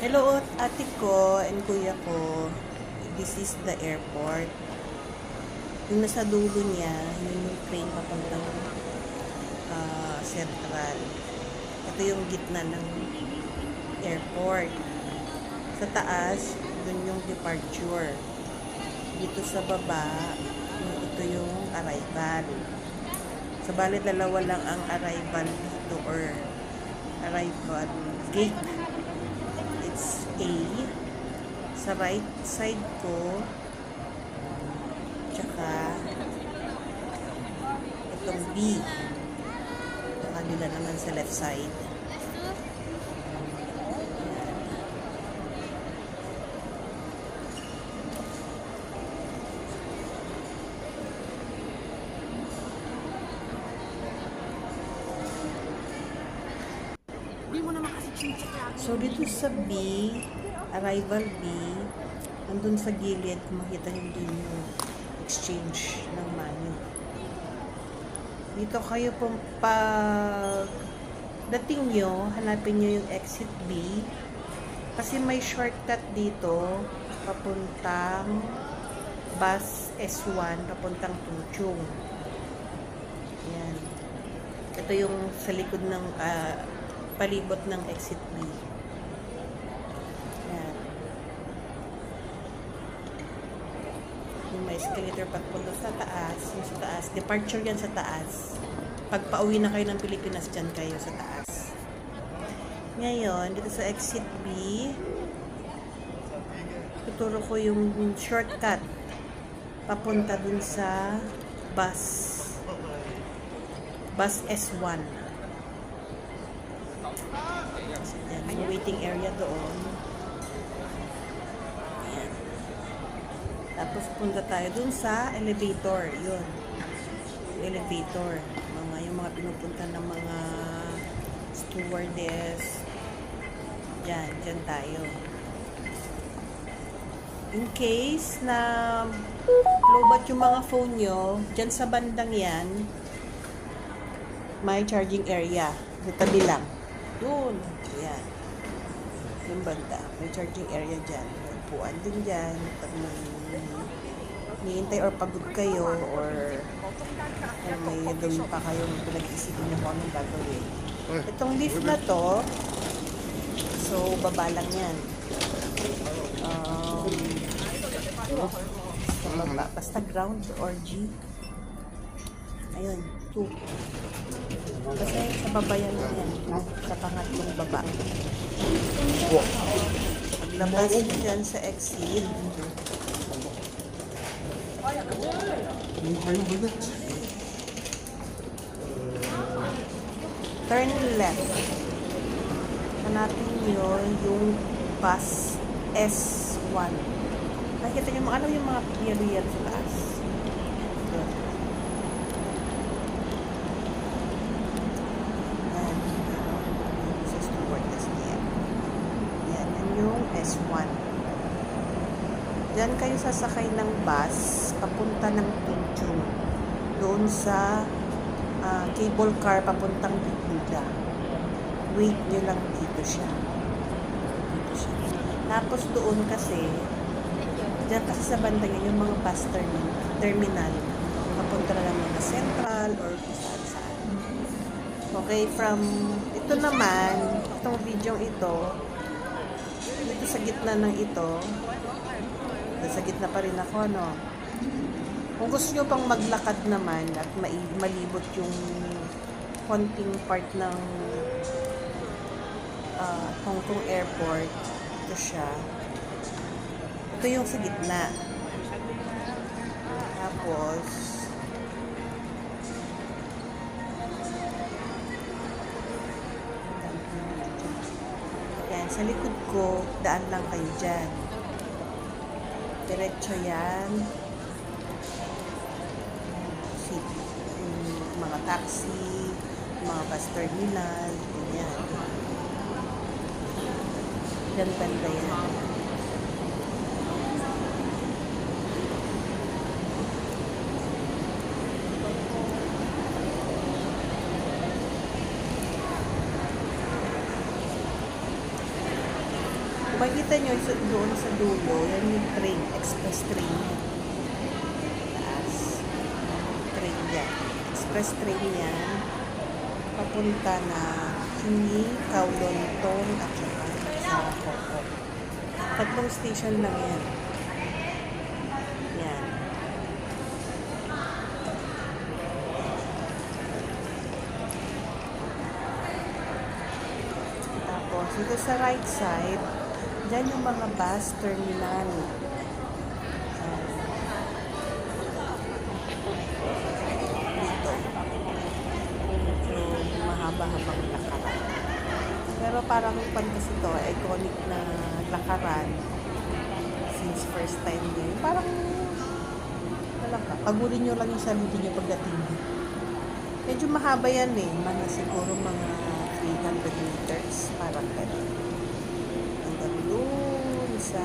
Hello, ate ko and kuya ko. This is the airport. Yung nasa dulo niya, yun yung train papuntang ah, Central. Ito yung gitna ng airport. Sa taas, dun yung departure. Dito sa baba, ito yung arrival. So, bali dalawa lang ang arrival dito or arrival gate. A. Sa right side ko, tsaka itong B. Sa kanila naman sa left side. So, dito sa B, arrival B, andun sa gilid, kung makita nyo din yung exchange ng money. Dito kayo pong pag dating nyo, hanapin nyo yung exit B. Kasi may shortcut dito, papuntang bus S1, papuntang Tuchung. Yan. Ito yung sa likod ng ah, palibot ng exit B. Yan. Yung may escalator papunta sa taas, yung sa taas, departure yan sa taas. Pag pauwi na kayo ng Pilipinas, dyan kayo sa taas. Ngayon, dito sa exit B, tuturo ko yung shortcut papunta dun sa bus bus S1. Yan, yung waiting area doon. Ayan. Tapos punta tayo dun sa elevator. Yun. Elevator. Mga, yung mga pinupunta ng mga stewardess. Yan, dyan tayo. In case na lobat yung mga phone nyo, dyan sa bandang yan, may charging area. Sa tabi lang. Doon. Ayan. Yung banda. May charging area dyan. May upuan din dyan. Pag may niintay or pagod kayo or or may gawin pa kayong pinag-isipin nyo kung anong gagawin. Itong lift na to, so baba lang yan. Um, sa baba, basta ground or G. Ayun, 2. Kasi sa baba yan yan. Sa pangatlong baba. Paglabas mo dyan sa exit, turn left. Hanapin nyo yung bus S1. Nakikita nyo, ano yung mga yellow sa taas? Doon. Yan. Sa stewardess niya. Yan. Yan yung S1. Diyan kayo sasakay ng bus papunta ng Tunjung. Doon sa ah, cable car papuntang Bigbuda. Wait nyo lang dito siya. Dito siya. Tapos doon kasi, diyan kasi sa banda yun, yung mga bus terminal, terminal papunta na lang na central or saan saan. Okay, from ito naman, itong video ito, dito sa gitna ng ito, sa gitna pa rin ako, no? Kung gusto nyo pang maglakad naman at malibot yung konting part ng uh, Hong Kong Airport, ito siya. Ito yung sa gitna. Tapos, sa likod ko, daan lang kayo dyan. Diretso yan. Seat. Yung mga taxi, mga bus terminal, ganyan. Banda yan. Makikita nyo doon sa dulo, yan yung train, express train. Taas. Train yan. Express train yan. Papunta na Hingi, Kowloon, at saka sa Coco. Tatlong station lang yan. Yan. Tapos, dito sa right side, dyan yung mga bus terminal. Dito. Medyo mahaba-habang lakaran. Pero parang pan kasi to, iconic na lakaran. Since first time din. Parang, alam ka, pagurin nyo lang yung sarili nyo pagdating. Medyo mahaba yan eh. Mga siguro mga 300 meters. Parang ganun. Doon sa...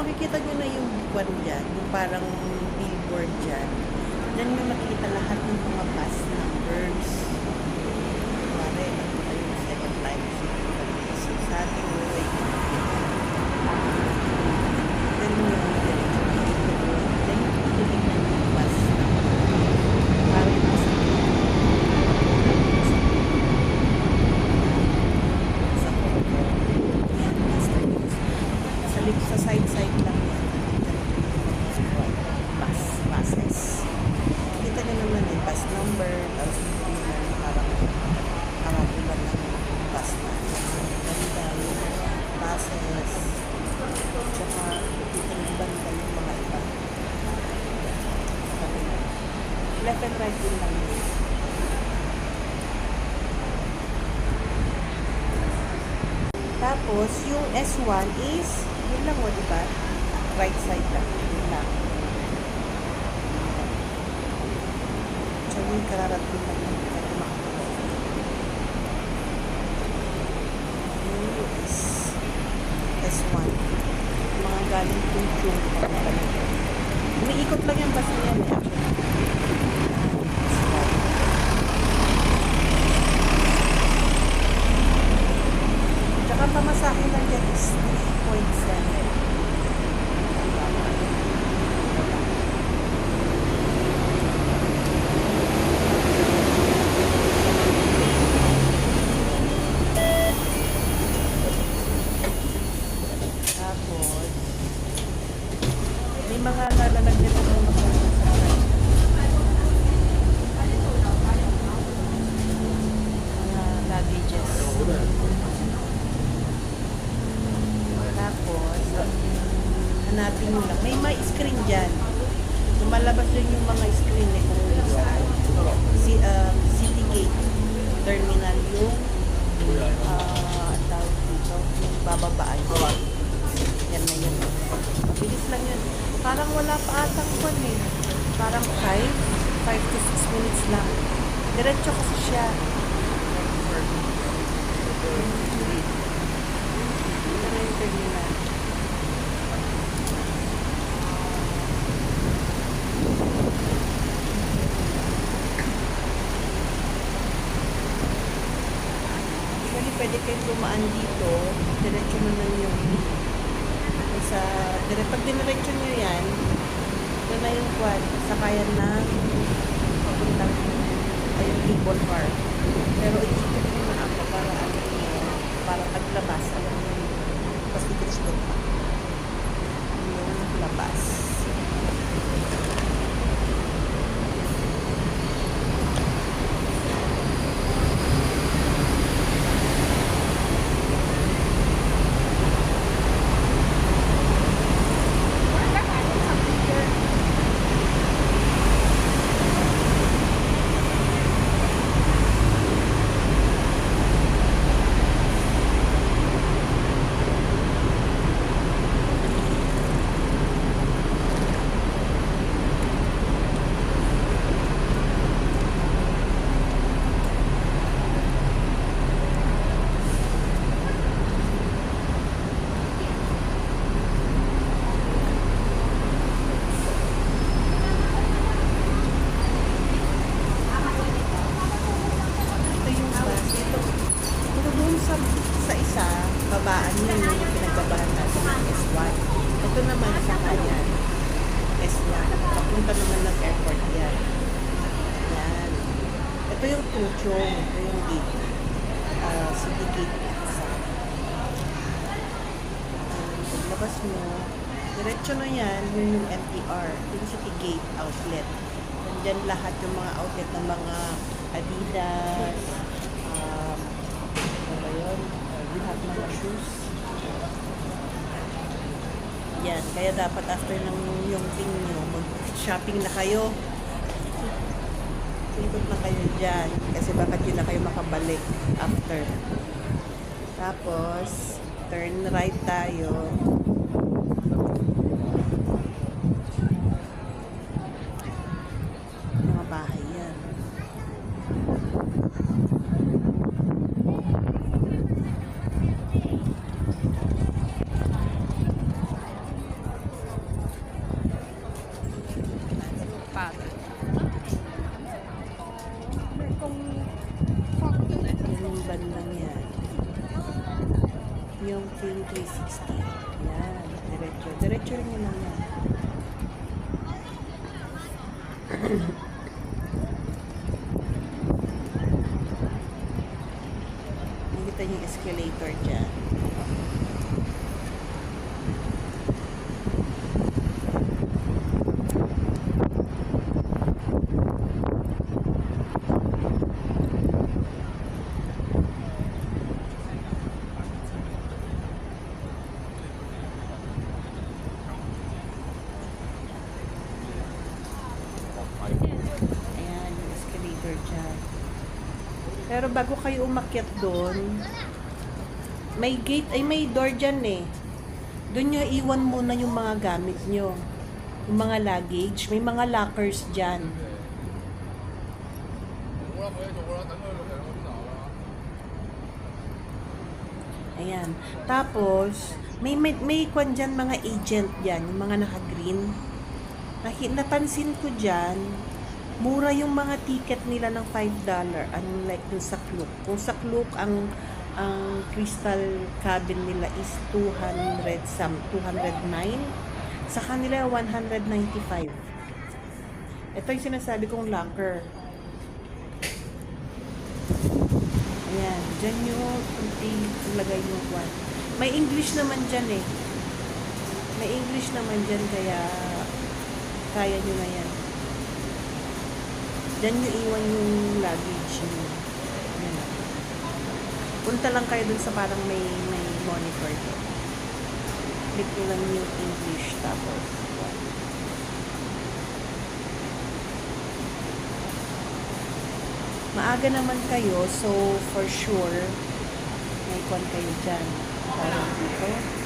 makikita nyo na yung buwan dyan, yung parang billboard dyan, dyan yung makikita lahat ng mga bus numbers. Kumari, ito na yung second time so, sa ating way. Dyan yung diretso na ito. Dyan yung titignan yung bus number. Parang nasa sa Coco. Yan, master news. Sa lip sa side-side lang yan. Bus, buses. Kita nyo naman eh, bus number, tapos hindi naman parang karatulan ng bus na. Ganda yung buses. Tsaka, kita nyo banda yung mga iba. Left and right din lang yun. Tapos, yung S1 is, yun lang o, di ba? Right side lang. Yun lang. So, yung kararating lang ng kanya makatuloy. Yung is S1. Yung mga galing tungkong. Umiikot lang yung bus na yan actually. S1. Tsaka pamasahe lang yan is 3.7. Tapos, may mga nalalagyan ng mga pala sa right. Mga luggages. Tapos, hanapin nyo lang. May may screen dyan. Lumalabas din yung mga screen eh kung si, uh, City Gate Terminal yung uh, tawag dito, yung bababaan. Yan na yun. Mabilis lang yun. Parang wala pa atang kwan eh. Parang 5, 5 to 6 minutes lang. Diretso kasi siya. Ito na yung terminal. Actually, pwede kayong dumaan dito. Diretso naman yung sa dire pag diniretso nyo yan ito na yung kwan sakayan ng papuntang ay yung cable car. Pero iikot ko na ako para ano para paglabas, alam mo yun, mas ikot pa. Yung labas. Ito yung bus. Ito, ito doon sa, sa isa, babaan yun yung pinagbabahan natin ng S1. Ito naman sa kanan, S1. Papunta naman ng airport yan. Yan. Yung gate. Uh, gate. Sa paglabas mo, diretso na yan, yun yung MTR. Yung city gate outlet. Nandyan lahat yung mga outlet ng mga Adidas, um, ano ba yun? Uh, have mga shoes. Yan, kaya dapat after ng yung thing nyo, mag-shopping na kayo. Ikot na kayo dyan. Kasi baka di na kayo makabalik after. Tapos, turn right tayo. Mga bahay yan. Pagod. Yung bandang yan. Yung King 360. Yan. Diretso. Diretso rin yun lang yan. Nakita niyo yung escalator dyan. Ayan, yung escalator dyan. Pero bago kayo umakyat doon, may gate, ay may door dyan eh. Doon nyo iwan muna yung mga gamit nyo. Yung mga luggage, may mga lockers dyan. Ayan. Tapos, may, may, may kwan dyan mga agent dyan, yung mga naka-green. Napansin ko dyan, mura yung mga ticket nila ng $5 unlike dun sa Klook. Kung sa Klook, ang ang crystal cabin nila is 200 some 209 sa kanila 195 ito yung sinasabi kong locker. Ayan dyan yung ilagay yung kwan. May English naman dyan eh. May English naman dyan kaya kaya nyo na yan dyan nyo iwan yung luggage nyo Ayan. punta lang kayo dun sa parang may may monitor. Click nyo lang yung English tapos maaga naman kayo so for sure may kwan kayo dyan. Parang dito